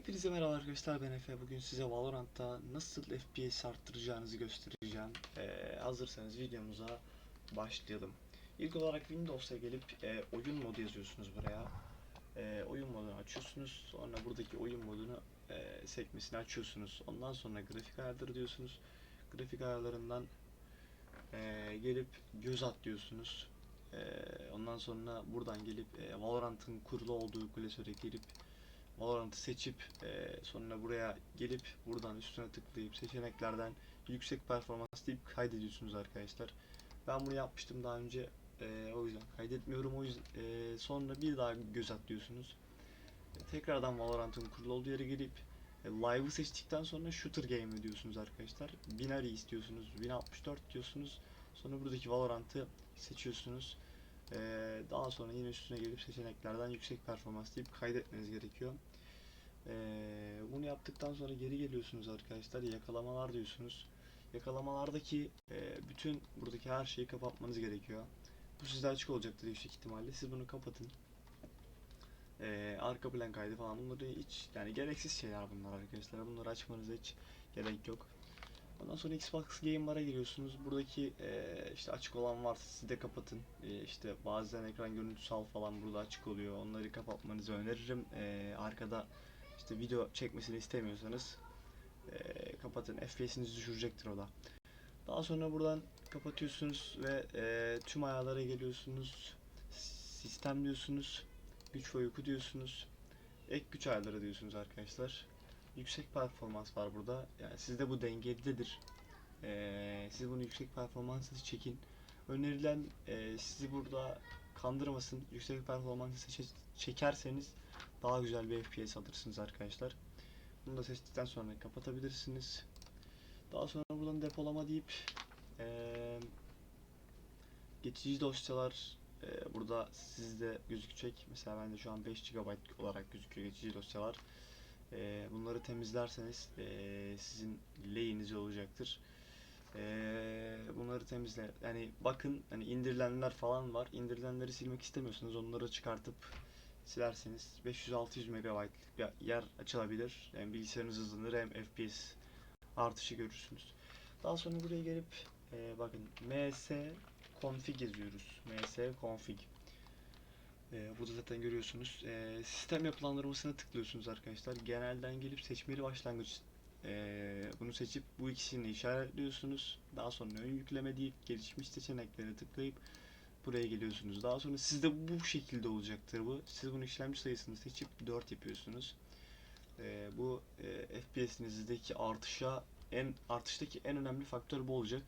Hepinize merhaba arkadaşlar ben Efe. Bugün size Valorant'ta nasıl FPS arttıracağınızı göstereceğim. Ee, hazırsanız videomuza başlayalım. İlk olarak Windows'a gelip e, oyun modu yazıyorsunuz buraya. E, oyun modunu açıyorsunuz. Sonra buradaki oyun modunu e, sekmesini açıyorsunuz. Ondan sonra grafik ayarları diyorsunuz. Grafik ayarlarından e, gelip göz at diyorsunuz. E, ondan sonra buradan gelip e, Valorant'ın kurulu olduğu klasöre gelip Valorant'ı seçip e, sonra buraya gelip buradan üstüne tıklayıp seçeneklerden yüksek performans deyip kaydediyorsunuz arkadaşlar. Ben bunu yapmıştım daha önce e, o yüzden kaydetmiyorum o yüzden e, sonra bir daha göz atlıyorsunuz. E, tekrardan Valorant'ın kurulu olduğu yere gelip e, live'ı seçtikten sonra shooter game diyorsunuz arkadaşlar. Binary istiyorsunuz, 1064 diyorsunuz. Sonra buradaki Valorant'ı seçiyorsunuz. Ee, daha sonra yine üstüne gelip seçeneklerden yüksek performans deyip kaydetmeniz gerekiyor. Ee, bunu yaptıktan sonra geri geliyorsunuz arkadaşlar. Yakalamalar diyorsunuz. Yakalamalardaki e, bütün buradaki her şeyi kapatmanız gerekiyor. Bu sizde açık olacaktır yüksek ihtimalle. Siz bunu kapatın. Ee, arka plan kaydı falan bunları hiç yani gereksiz şeyler bunlar arkadaşlar. Bunları açmanıza hiç gerek yok. Ondan sonra Xbox Game Bar'a giriyorsunuz. Buradaki eee, işte açık olan varsa siz de kapatın. Eee, işte bazen ekran görüntüsü al falan burada açık oluyor. Onları kapatmanızı öneririm. Eee, arkada işte video çekmesini istemiyorsanız eee, kapatın. FPS'inizi düşürecektir o da. Daha sonra buradan kapatıyorsunuz ve eee, tüm ayarlara geliyorsunuz. Sistem diyorsunuz. Güç ve uyku diyorsunuz. Ek güç ayarları diyorsunuz arkadaşlar yüksek performans var burada. Yani sizde bu dengelidir. Ee, siz bunu yüksek performansı çekin. Önerilen e, sizi burada kandırmasın. Yüksek performansı çekerseniz daha güzel bir FPS alırsınız arkadaşlar. Bunu da seçtikten sonra kapatabilirsiniz. Daha sonra buradan depolama deyip eee, geçici dosyalar e, burada sizde gözükecek. Mesela bende şu an 5 GB olarak gözüküyor geçici dosyalar. Ee, bunları temizlerseniz ee, sizin lehinize olacaktır. Ee, bunları temizle. Yani bakın hani indirilenler falan var. İndirilenleri silmek istemiyorsanız onları çıkartıp silerseniz 500-600 MB bir yer açılabilir. Hem bilgisayarınız hızlanır hem FPS artışı görürsünüz. Daha sonra buraya gelip ee, bakın ms config yazıyoruz. ms config. Ee, burada zaten görüyorsunuz. Ee, sistem yapılandırmasına tıklıyorsunuz arkadaşlar. Genelden gelip seçmeli başlangıç ee, bunu seçip bu ikisini işaretliyorsunuz. Daha sonra ön yükleme deyip gelişmiş seçeneklere tıklayıp buraya geliyorsunuz. Daha sonra sizde bu şekilde olacaktır bu. Siz bunu işlemci sayısını seçip 4 yapıyorsunuz. Ee, bu e, FPS'inizdeki artışa en artıştaki en önemli faktör bu olacak.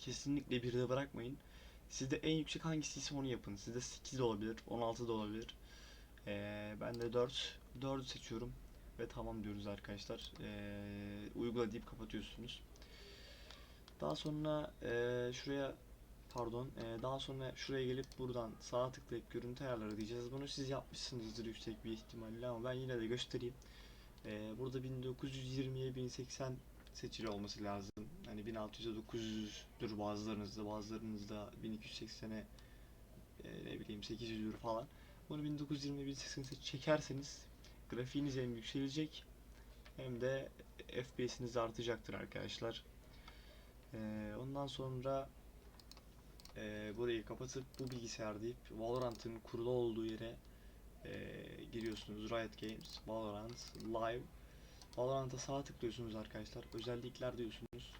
Kesinlikle bir de bırakmayın. Sizde en yüksek hangisiyse onu yapın. Sizde 8 de olabilir, 16 da olabilir. Ee, ben de 4. 4'ü seçiyorum ve tamam diyoruz arkadaşlar. Ee, uygula deyip kapatıyorsunuz. Daha sonra ee, şuraya pardon, ee, daha sonra şuraya gelip buradan sağa tıklayıp görüntü ayarları diyeceğiz. Bunu siz yapmışsınızdır yüksek bir ihtimalle ama ben yine de göstereyim. Ee, burada 1920'ye 1080 seçili olması lazım. Hani 1600'e 900'dür bazılarınızda, bazılarınızda 1280'e e, ne bileyim 800'dür falan. Bunu 1920 1080 çekerseniz grafiğiniz hem yükselecek hem de FPS'iniz artacaktır arkadaşlar. Ee, ondan sonra e, burayı kapatıp bu bilgisayar deyip Valorant'ın kurulu olduğu yere e, giriyorsunuz. Riot Games, Valorant, Live Valorant'a sağ tıklıyorsunuz arkadaşlar. Özellikler diyorsunuz.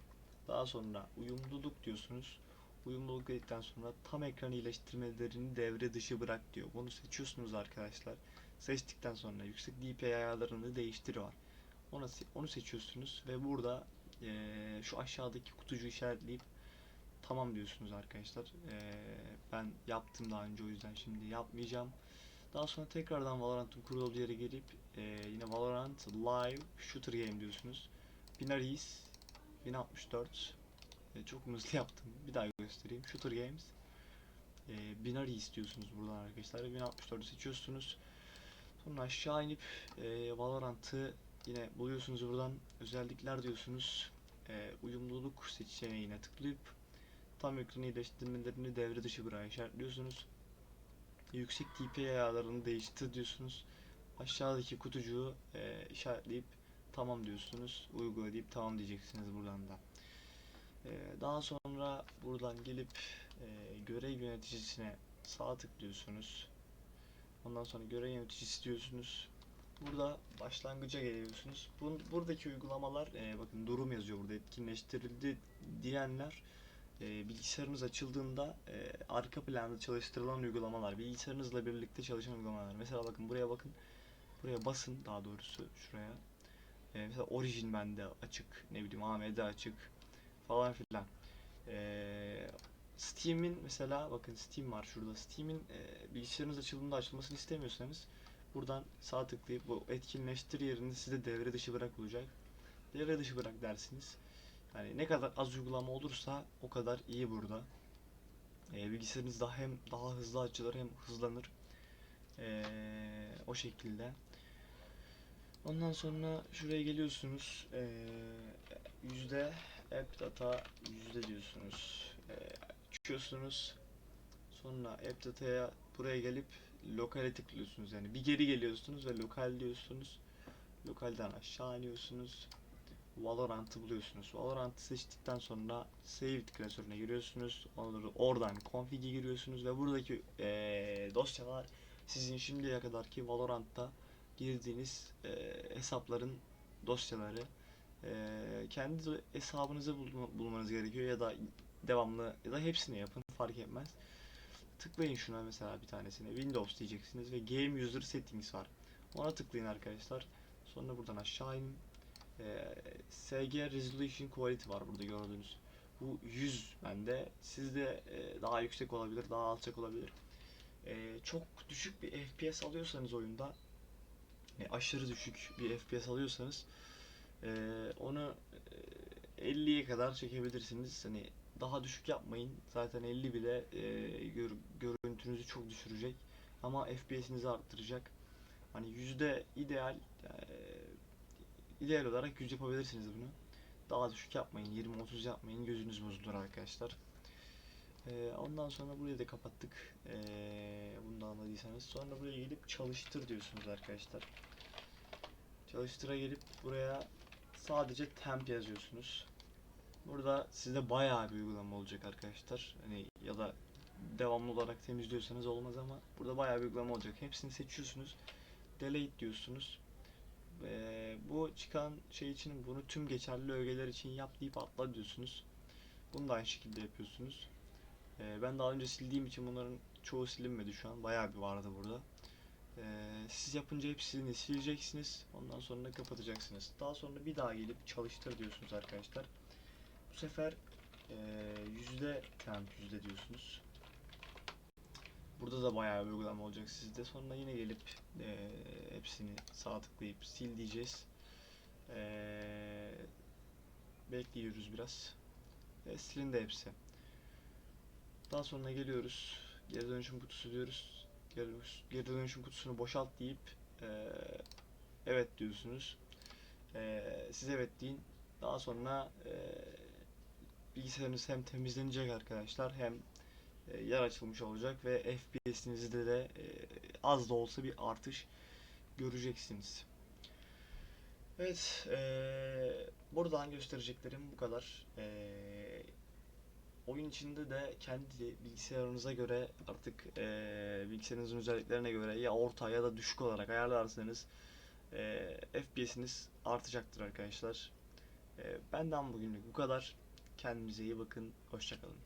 Daha sonra uyumluluk diyorsunuz. Uyumluluk dedikten sonra tam ekran iyileştirmelerini devre dışı bırak diyor. Bunu seçiyorsunuz arkadaşlar. Seçtikten sonra yüksek DPI ayarlarını değiştir var. Onu, onu seçiyorsunuz ve burada eee, şu aşağıdaki kutucuğu işaretleyip tamam diyorsunuz arkadaşlar. Eee, ben yaptım daha önce o yüzden şimdi yapmayacağım. Daha sonra tekrardan Valorant'ın kurulu olduğu yere gelip e, yine Valorant Live Shooter Game diyorsunuz. Binaries 1064 e, çok hızlı yaptım. Bir daha göstereyim. Shooter Games e, Binaries diyorsunuz buradan arkadaşlar. 1064'ü seçiyorsunuz. Sonra aşağı inip e, Valorant'ı yine buluyorsunuz buradan. Özellikler diyorsunuz. E, uyumluluk seçeneğine tıklayıp tam ekran iyileştirmelerini devre dışı bırak işaretliyorsunuz yüksek DPI ayarlarını değiştir diyorsunuz. aşağıdaki kutucuğu e, işaretleyip tamam diyorsunuz. Uygula deyip tamam diyeceksiniz buradan da. E, daha sonra buradan gelip e, görev yöneticisine sağ tıklıyorsunuz. Ondan sonra görev yöneticisi diyorsunuz. Burada başlangıca geliyorsunuz. Bun, buradaki uygulamalar e, bakın durum yazıyor burada etkinleştirildi diyenler e, bilgisayarınız açıldığında e, arka planda çalıştırılan uygulamalar, bilgisayarınızla birlikte çalışan uygulamalar. Mesela bakın buraya bakın. Buraya basın daha doğrusu şuraya. E, mesela Origin bende açık, ne bileyim AMD açık falan filan. E, Steam'in mesela bakın Steam var şurada. Steam'in e, bilgisayarınız açıldığında açılmasını istemiyorsanız buradan sağ tıklayıp bu etkinleştir yerinde size devre dışı bırak olacak. Devre dışı bırak dersiniz. Yani ne kadar az uygulama olursa o kadar iyi burada. E, bilgisayarınız daha hem daha hızlı açılır hem hızlanır. E, o şekilde. Ondan sonra şuraya geliyorsunuz. E, yüzde app data yüzde diyorsunuz. E, çıkıyorsunuz. Sonra app data'ya buraya gelip lokale tıklıyorsunuz. Yani bir geri geliyorsunuz ve lokal diyorsunuz. Lokalden aşağı iniyorsunuz. Valorant'ı buluyorsunuz. Valorant'ı seçtikten sonra save klasörüne giriyorsunuz. Onları oradan config'e giriyorsunuz ve buradaki eee, dosyalar sizin şimdiye kadarki Valorant'ta girdiğiniz eee, hesapların dosyaları. Eee, kendi hesabınızı bulma- bulmanız gerekiyor ya da devamlı ya da hepsini yapın fark etmez. Tıklayın şuna mesela bir tanesine. Windows diyeceksiniz ve Game User Settings var. Ona tıklayın arkadaşlar. Sonra buradan aşağı inin. Ee, SG Resolution Quality var burada gördüğünüz. Bu 100 bende. Sizde e, daha yüksek olabilir, daha alçak olabilir. Ee, çok düşük bir FPS alıyorsanız oyunda, e, aşırı düşük bir FPS alıyorsanız e, onu e, 50'ye kadar çekebilirsiniz. Hani daha düşük yapmayın. Zaten 50 bile e, gör- görüntünüzü çok düşürecek. Ama FPS'inizi arttıracak. Hani yüzde ideal e, ideal olarak 100 yapabilirsiniz bunu. Daha düşük yapmayın. 20-30 yapmayın. Gözünüz bozulur arkadaşlar. E, ondan sonra burayı da kapattık. E, bunu da anladıysanız. Sonra buraya gelip çalıştır diyorsunuz arkadaşlar. Çalıştıra gelip buraya sadece temp yazıyorsunuz. Burada size bayağı bir uygulama olacak arkadaşlar. Hani ya da devamlı olarak temizliyorsanız olmaz ama burada bayağı bir uygulama olacak. Hepsini seçiyorsunuz. Delete diyorsunuz. Ve bu çıkan şey için bunu tüm geçerli ögeler için yap deyip atla diyorsunuz. Bunu da aynı şekilde yapıyorsunuz. Ee, ben daha önce sildiğim için bunların çoğu silinmedi şu an. Bayağı bir vardı burada. Ee, siz yapınca hepsini sileceksiniz. Ondan sonra da kapatacaksınız. Daha sonra bir daha gelip çalıştır diyorsunuz arkadaşlar. Bu sefer eee, yüzde temp yüzde diyorsunuz. Burada da bayağı bir uygulama olacak sizde. Sonra yine gelip eee, hepsini sağ tıklayıp sil diyeceğiz. Eee, bekliyoruz biraz. Ve silindi hepsi. Daha sonra geliyoruz. Geri dönüşüm kutusu diyoruz. Geri, geri dönüşüm kutusunu boşalt deyip eee, evet diyorsunuz. Eee siz evet deyin. Daha sonra eee bilgisayarınız hem temizlenecek arkadaşlar hem e, yer açılmış olacak ve FPS'inizde de e, az da olsa bir artış göreceksiniz. Evet, e, buradan göstereceklerim bu kadar. E, oyun içinde de kendi bilgisayarınıza göre artık e, bilgisayarınızın özelliklerine göre ya orta ya da düşük olarak ayarlarsanız e, FPS'iniz artacaktır arkadaşlar. E, benden bugünlük bu kadar. Kendinize iyi bakın. Hoşçakalın.